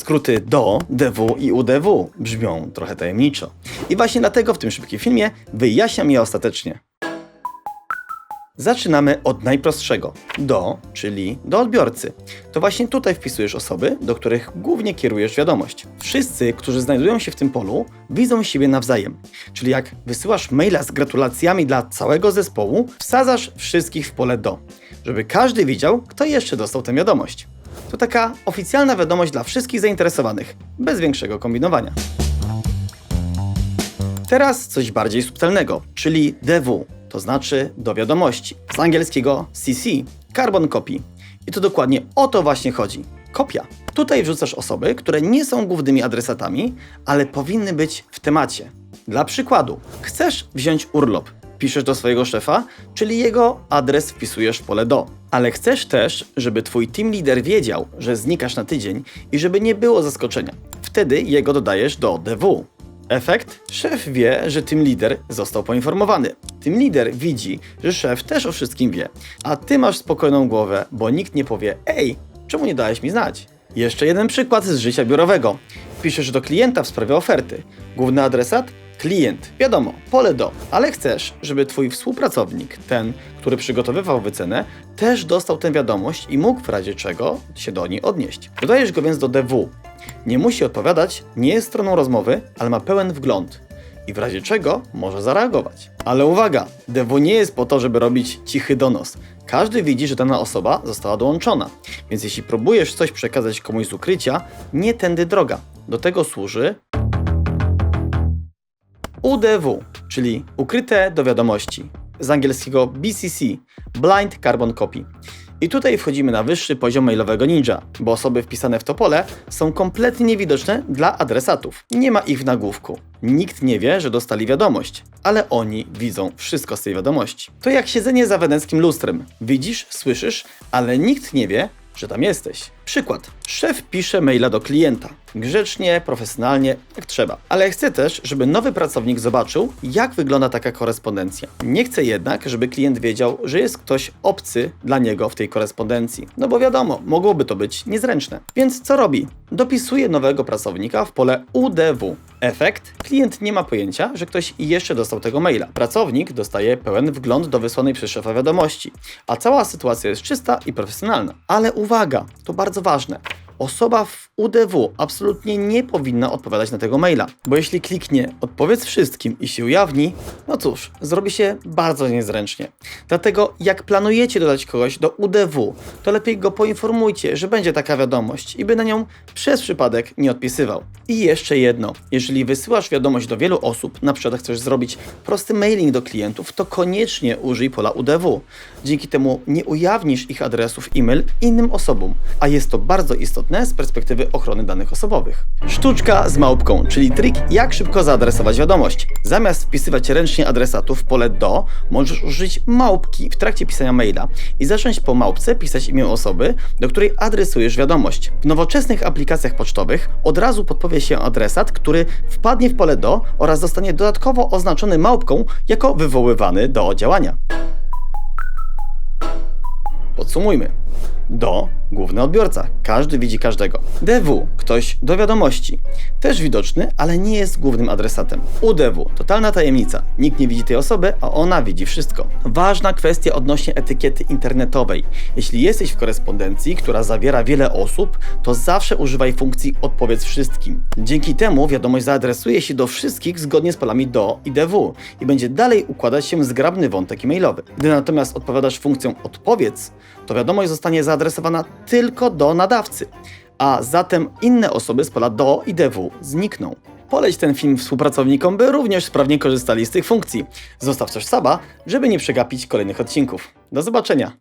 Skróty DO, DW i UDW brzmią trochę tajemniczo. I właśnie dlatego w tym szybkim filmie wyjaśniam je ostatecznie. Zaczynamy od najprostszego. Do, czyli do odbiorcy. To właśnie tutaj wpisujesz osoby, do których głównie kierujesz wiadomość. Wszyscy, którzy znajdują się w tym polu, widzą siebie nawzajem. Czyli jak wysyłasz maila z gratulacjami dla całego zespołu, wsadzasz wszystkich w pole do, żeby każdy widział, kto jeszcze dostał tę wiadomość. To taka oficjalna wiadomość dla wszystkich zainteresowanych, bez większego kombinowania. Teraz coś bardziej subtelnego, czyli DW, to znaczy do wiadomości. Z angielskiego CC, carbon copy. I to dokładnie o to właśnie chodzi. Kopia. Tutaj wrzucasz osoby, które nie są głównymi adresatami, ale powinny być w temacie. Dla przykładu, chcesz wziąć urlop, piszesz do swojego szefa, czyli jego adres wpisujesz w pole do. Ale chcesz też, żeby twój team leader wiedział, że znikasz na tydzień i żeby nie było zaskoczenia. Wtedy jego dodajesz do DW. Efekt? Szef wie, że tym lider został poinformowany. Tym lider widzi, że szef też o wszystkim wie, a ty masz spokojną głowę, bo nikt nie powie: Ej, czemu nie dałeś mi znać? Jeszcze jeden przykład z życia biurowego. Piszesz do klienta w sprawie oferty. Główny adresat? Klient. Wiadomo, pole do, ale chcesz, żeby twój współpracownik, ten, który przygotowywał wycenę, też dostał tę wiadomość i mógł w razie czego się do niej odnieść. Dodajesz go więc do DW. Nie musi odpowiadać, nie jest stroną rozmowy, ale ma pełen wgląd i w razie czego może zareagować. Ale uwaga, DW nie jest po to, żeby robić cichy donos. Każdy widzi, że dana osoba została dołączona, więc jeśli próbujesz coś przekazać komuś z ukrycia, nie tędy droga. Do tego służy UDW, czyli ukryte do wiadomości, z angielskiego BCC, Blind Carbon Copy. I tutaj wchodzimy na wyższy poziom mailowego ninja, bo osoby wpisane w to pole są kompletnie niewidoczne dla adresatów. Nie ma ich w nagłówku. Nikt nie wie, że dostali wiadomość, ale oni widzą wszystko z tej wiadomości. To jak siedzenie za weneckim lustrem. Widzisz, słyszysz, ale nikt nie wie, że tam jesteś. Przykład. Szef pisze maila do klienta. Grzecznie, profesjonalnie, jak trzeba. Ale chce też, żeby nowy pracownik zobaczył, jak wygląda taka korespondencja. Nie chce jednak, żeby klient wiedział, że jest ktoś obcy dla niego w tej korespondencji. No bo wiadomo, mogłoby to być niezręczne. Więc co robi? Dopisuje nowego pracownika w pole UDW. Efekt? Klient nie ma pojęcia, że ktoś jeszcze dostał tego maila. Pracownik dostaje pełen wgląd do wysłanej przez szefa wiadomości, a cała sytuacja jest czysta i profesjonalna. Ale uwaga, to bardzo ważne. Osoba w UDW absolutnie nie powinna odpowiadać na tego maila, bo jeśli kliknie odpowiedz wszystkim i się ujawni, no cóż, zrobi się bardzo niezręcznie. Dlatego jak planujecie dodać kogoś do UDW, to lepiej go poinformujcie, że będzie taka wiadomość i by na nią przez przypadek nie odpisywał. I jeszcze jedno, jeżeli wysyłasz wiadomość do wielu osób, na przykład chcesz zrobić prosty mailing do klientów, to koniecznie użyj pola UDW. Dzięki temu nie ujawnisz ich adresów e-mail innym osobom, a jest to bardzo istotne z perspektywy ochrony danych osobowych. Sztuczka z małpką, czyli trik jak szybko zaadresować wiadomość. Zamiast wpisywać ręcznie adresatów w pole do, możesz użyć małpki w trakcie pisania maila i zacząć po małpce pisać imię osoby, do której adresujesz wiadomość. W nowoczesnych aplikacjach pocztowych od razu podpowie się adresat, który wpadnie w pole do oraz zostanie dodatkowo oznaczony małpką jako wywoływany do działania. Podsumujmy. Do główny odbiorca. Każdy widzi każdego. DW ktoś do wiadomości. Też widoczny, ale nie jest głównym adresatem. UDW totalna tajemnica. Nikt nie widzi tej osoby, a ona widzi wszystko. Ważna kwestia odnośnie etykiety internetowej. Jeśli jesteś w korespondencji, która zawiera wiele osób, to zawsze używaj funkcji odpowiedz wszystkim. Dzięki temu wiadomość zaadresuje się do wszystkich zgodnie z polami do i DW i będzie dalej układać się zgrabny wątek e-mailowy. Gdy natomiast odpowiadasz funkcją odpowiedz, to wiadomość zostanie zaadresowana tylko do nadawcy, a zatem inne osoby z pola do i DW znikną. Poleć ten film współpracownikom, by również sprawnie korzystali z tych funkcji. Zostaw coś saba, żeby nie przegapić kolejnych odcinków. Do zobaczenia!